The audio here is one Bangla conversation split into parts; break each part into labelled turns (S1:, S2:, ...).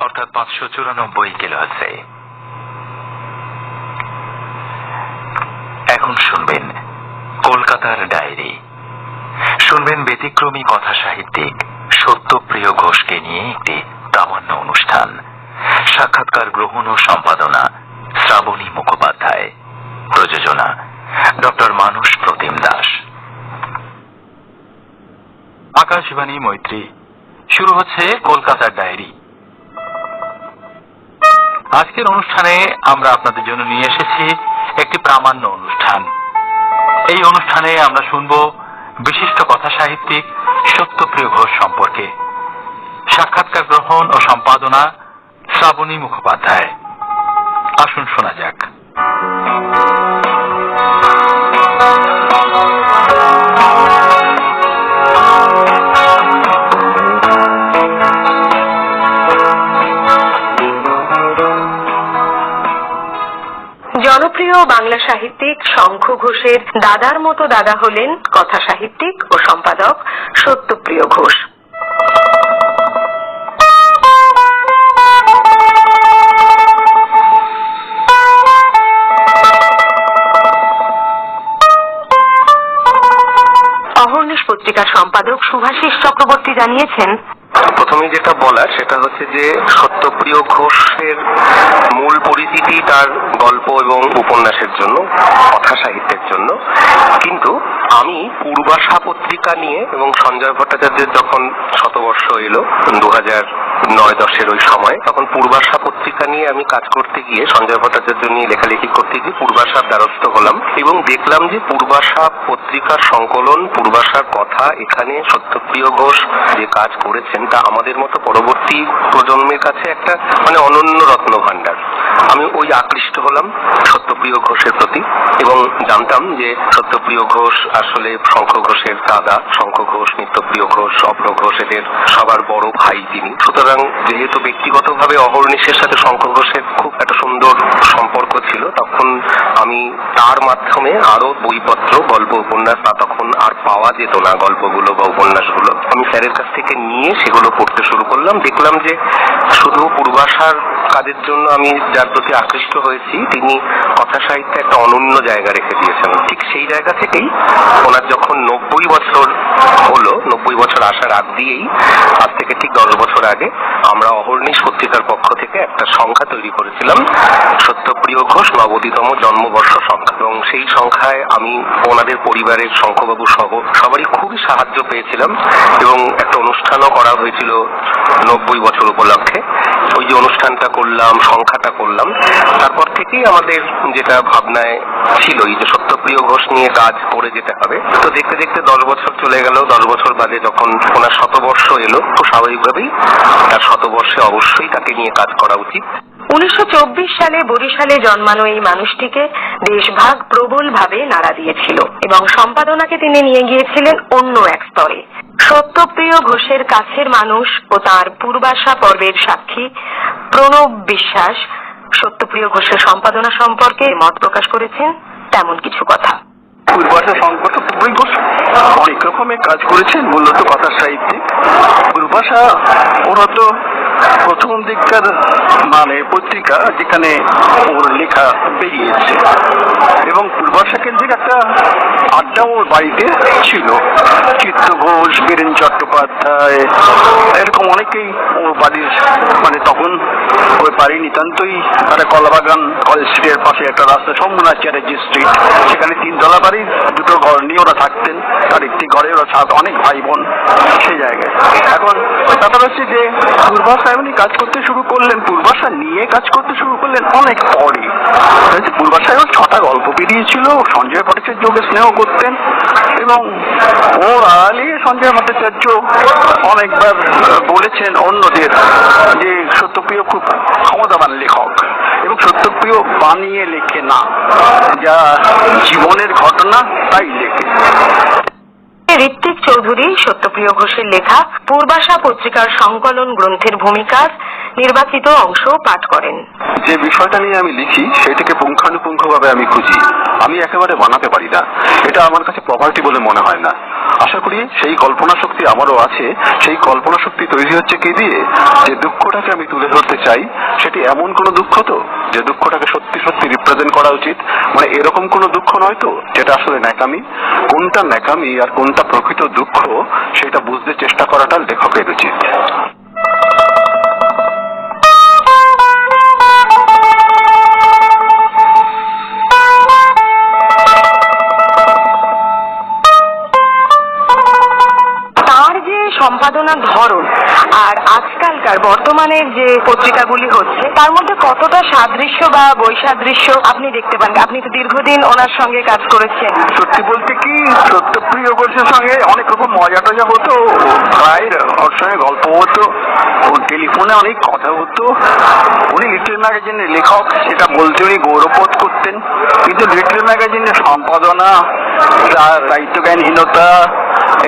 S1: অর্থাৎ পাঁচশো চুরানব্বই কিলোহার্সে এখন শুনবেন কলকাতার ডায়েরি। শুনবেন ব্যতিক্রমী কথা সাহিত্যিক সত্যপ্রিয় ঘোষকে নিয়ে একটি প্রামাণ্য অনুষ্ঠান। সাক্ষাৎকার গ্রহণ ও সম্পাদনা শ্রাবণী মুখোপাধ্যায়। প্রযোজনা ডক্টর মানুষ প্রতিম দাস। আকাশবাণী মৈত্রী। শুরু হচ্ছে কলকাতার ডায়েরি। আজকের অনুষ্ঠানে আমরা আপনাদের জন্য নিয়ে এসেছি একটি প্রামাণ্য অনুষ্ঠান। এই অনুষ্ঠানে আমরা শুনব বিশিষ্ট কথা সাহিত্যিক সত্যপ্রিয় ঘোষ সম্পর্কে। সাক্ষাৎকার গ্রহণ ও সম্পাদনা শ্রাবণী মুখোপাধ্যায়। আসুন শোনা যাক।
S2: বাংলা সাহিত্যিক শঙ্খ ঘোষের দাদার মতো দাদা হলেন কথা সাহিত্যিক ও সম্পাদক সত্যপ্রিয় ঘোষ। অহর্নিশ পত্রিকার সম্পাদক সুভাষিস চক্রবর্তী জানিয়েছেন
S3: প্রথমে যেটা বলার সেটা হচ্ছে যে সত্যপ্রিয় ঘোষের মূল পরিচিতি তার গল্প উপন্যাসের জন্য, কথা সাহিত্যের জন্য। কিন্তু আমি পূর্বাশা পত্রিকা নিয়ে এবং সঞ্জয় ভট্টাচার্যের যখন শতবর্ষ এলো দু হাজার নয় দশের ওই সময়, তখন পূর্বাশা পত্রিকা নিয়ে আমি কাজ করতে গিয়ে, সঞ্জয় ভট্টাচার্য নিয়ে লেখালেখি করতে গিয়ে পূর্বাশার দ্বারস্থ হলাম এবং দেখলাম যে পূর্বাশা পত্রিকার সংকলন, পূর্বাশার কথা, এখানে সত্যপ্রিয় ঘোষ যে কাজ করেছেন, তা আমাদের মতো পরবর্তী প্রজন্মের কাছে একটা মানে অনন্য রত্ন ভাণ্ডার আমি ওই আকৃষ্ট হলাম সত্যপ্রিয় ঘোষের প্রতি এবং জানতাম যে সত্যপ্রিয় ঘোষ আসলে শঙ্খ ঘোষের দাদা, শঙ্খ ঘোষ, নিত্যপ্রিয় ঘোষ, স্বপ্ন ঘোষ এদের সবার বড় ভাই তিনি। সুতরাং যেহেতু ব্যক্তিগতভাবে অহর্নিশের সাথে শঙ্খ ঘোষের খুব একটা সুন্দর সম্পর্ক ছিল, তখন আমি তার মাধ্যমে আরও বইপত্র, গল্প, উপন্যাস তা তখন আর পাওয়া যেত না গল্পগুলো বা উপন্যাসগুলো। আমি স্যারের কাছ থেকে নিয়ে সেগুলো পড়তে শুরু করলাম। দেখলাম যে শুধু পূর্বাশার কাজের জন্য আমি যার প্রতি আকৃষ্ট হয়েছি, তিনি কথা সাহিত্যে একটা অনন্য জায়গা রেখে দিয়েছেন। ঠিক সেই জায়গা থেকেই ওনার যখন নব্বই বছর হলো, নব্বই বছর আসার আগ দিয়েই, আজ থেকে ঠিক দশ বছর আগে আমরা অহর্নিশ পত্রিকার পক্ষ থেকে একটা সংখ্যা তৈরি করেছিলাম, সত্যপ্রিয় ঘোষ নবদিতম জন্মবর্ষ সংখ্যা। এবং সেই সংখ্যায় আমি, ওনাদের পরিবারের শঙ্খবাবু সহ সবারই খুবই সাহায্য পেয়েছিলাম এবং একটা অনুষ্ঠানও করা হয়েছিল নব্বই বছর উপলক্ষে। ওই যে অনুষ্ঠানটা করলাম, সংখ্যাটা করলাম তারপর থেকেই আমাদের যেটা ভাবনায় ছিল, এই যে সত্যপ্রিয় ঘোষ নিয়ে কাজ করে যেতে হবে। তো দেখতে দেখতে দশ বছর চলে গেল। দশ বছর বাদে যখন ওনার শতবর্ষ এলো খুব স্বাভাবিকভাবেই তার শতবর্ষে অবশ্যই তাকে নিয়ে কাজ করা উচিত।
S2: উনিশশো সালে বরিশালে জন্মানো এই মানুষটিকে দেশভাগ প্রবলভাবে নাড়া দিয়েছিল এবং সম্পাদনাকে তিনি নিয়ে গিয়েছিলেন অন্য এক স্তরে। সত্যপ্রিয় ঘোষের কাছের মানুষ ও তার পূর্বাশা পর্বের সাক্ষী প্রণব বিশ্বাস সত্যপ্রিয় ঘোষের সম্পাদনা সম্পর্কে মত প্রকাশ করেছেন তেমন কিছু কথা।
S4: অনেক রকমের কাজ করেছেন মূলত কথা সাহিত্যে। পূর্বাশা ওরা তো প্রথম দিককার মানে পত্রিকা যেখানে ওর লেখা বেরিয়েছে এবং পূর্বাশা কেন্দ্রিক একটা আড্ডা ওর বাড়িতে ছিল। চিত্র ঘোষ, বীরেন চট্টোপাধ্যায়, এরকম অনেকেই ওর বাড়ির মানে তখন ওই বাড়ি নিতান্তই একটা কলাবাগান কলেজ স্ট্রিটের পাশে একটা রাস্তা, সোমনাথ চ্যাটার্জি স্ট্রিট সেখানে তিনতলা বাড়ির দুটো ঘর নিয়ে ওরা থাকতেন। আর একটি ঘরে ওরা সাত, অনেক ভাই বোন সেই জায়গায়। এখন ব্যাপার হচ্ছে যে, পূর্বাশা এমনি কাজ করতে শুরু করলেন, পূর্বাশা নিয়ে কাজ করতে শুরু করলেন অনেক পরে। ছটা গল্প বেরিয়েছিল, সঞ্জয় স্নেহ করতেন এবং ওর সঞ্জয় ভট্টাচার্য অনেকবার বলেছেন অন্যদের যে সত্যপ্রিয় খুব ক্ষমতাবান লেখক এবং সত্যপ্রিয় বানিয়ে লেখে না, যা জীবনের ঘটনা তাই লেখে।
S2: ঋত্বিক চৌধুরী সত্যপ্রিয় ঘোষের লেখা, পূর্বাশা পত্রিকার সংকলন গ্রন্থের ভূমিকার নির্বাচিত অংশ পাঠ করেন।
S4: যে বিষয়টা নিয়ে আমি লিখি, সেটাকে পুঙ্খানুপুঙ্খভাবে আমি খুঁজি। আমি একেবারে বানাতে পারি না। এটা আমার কাছে প্রপার্টি বলে মনে হয় না। আশা করি সেই কল্পনা শক্তি আমারও আছে। সেই কল্পনা শক্তি তৈরি হচ্ছে কি দিয়ে? যে দুঃখটাকে আমি তুলে ধরতে চাই, সেটি এমন কোন দুঃখ তো? যে দুঃখটাকে সত্যি সত্যি রিপ্রেজেন্ট করা উচিত? মানে এরকম কোন দুঃখ নয় তো, যেটা আসলে ন্যাকামি? কোনটা ন্যাকামি আর কোনটা প্রকৃত দুঃখ, সেটা বুঝতে চেষ্টা করাটা লেখকের উচিত।
S2: সম্পাদনার ধরন আর আজকালকার বর্তমানের যে পত্রিকাগুলি হচ্ছে, তার মধ্যে কতটা সাদৃশ্য বা বৈসাদৃশ্য আপনি দেখতে পান? আপনি তো দীর্ঘদিন ওনার সঙ্গে কাজ করেছেন।
S4: সত্যি বলতে কি, সত্যপ্রিয় ঘোষের সঙ্গে অনেক রকম মজা টজা হতো প্রায় ওর সঙ্গে গল্প হতো টেলিফোনে অনেক কথা হতো। উনি লিটল ম্যাগাজিনের লেখক, সেটা বলতে উনি গৌরববোধ করতেন। কিন্তু লিটল ম্যাগাজিনের সম্পাদনা, তার দায়িত্বজ্ঞানহীনতা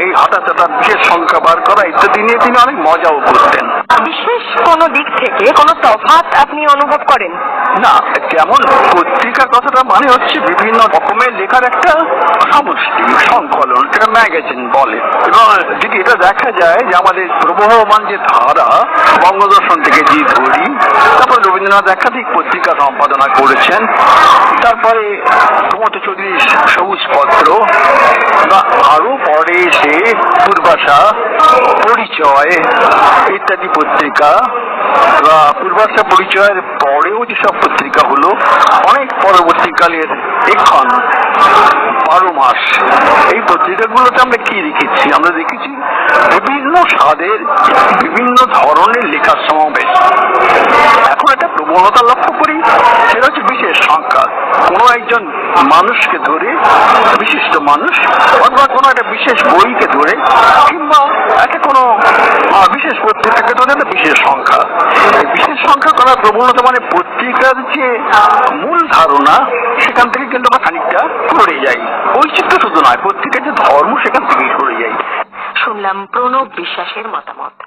S4: এই হঠাৎ হঠাৎ বিশেষ সংখ্যা বার করা ইত্যাদি নিয়ে তিনি অনেক মজাও করতেন।
S2: বিশেষ কোন দিক থেকে কোনো তফাৎ আপনি অনুভব করেন?
S4: না যেমন পত্রিকা কথাটা মানে হচ্ছে বিভিন্ন রকমের লেখার একটা সমষ্টি সংকলন এটা ম্যাগাজিন বলে। এবং যদি এটা দেখা যায় যে আমাদের প্রবহমান যে ধারা বঙ্গদর্শন থেকে জি ধরি তারপর রবীন্দ্রনাথ একাধিক পত্রিকা সম্পাদনা করেছেন তারপরে প্রমোদ চৌধুরী সবুজ পত্র বা আরও পরে এসে পূর্বাশা, পরিচয় ইত্যাদি পত্রিকা, বা পূর্বাশা পরিচয়ের পরেও যেসব পত্রিকা হলো, অনেক পরবর্তীকালের এখন বারো মাস। এই পত্রিকাগুলোতে আমরা কি দেখেছি? আমরা দেখেছি বিভিন্ন স্বাদের, বিভিন্ন ধরনের লেখার সমাবেশ। এখন একটা প্রবণতা লক্ষ্য করি। বিশেষ সংখ্যা কোনো একজন মানুষকে ধরে, বিশিষ্ট মানুষ, অথবা কোনো একটা বিশেষ বইকে ধরে, কিংবা একটা কোনো বিশেষ পত্রিকাকে ধরে একটা বিশেষ সংখ্যা। বিশেষ সংখ্যা করার প্রবণতা মানে পত্রিকার যে মূল ধারণা, সেখান থেকে কিন্তু আমরা খানিকটা সরে যাই। বৈচিত্র্য শুধু নয়, পত্রিকার যে ধর্ম, সেখান থেকেই সরে যাই।
S2: শুনলাম প্রণব বিশ্বাসের মতামত।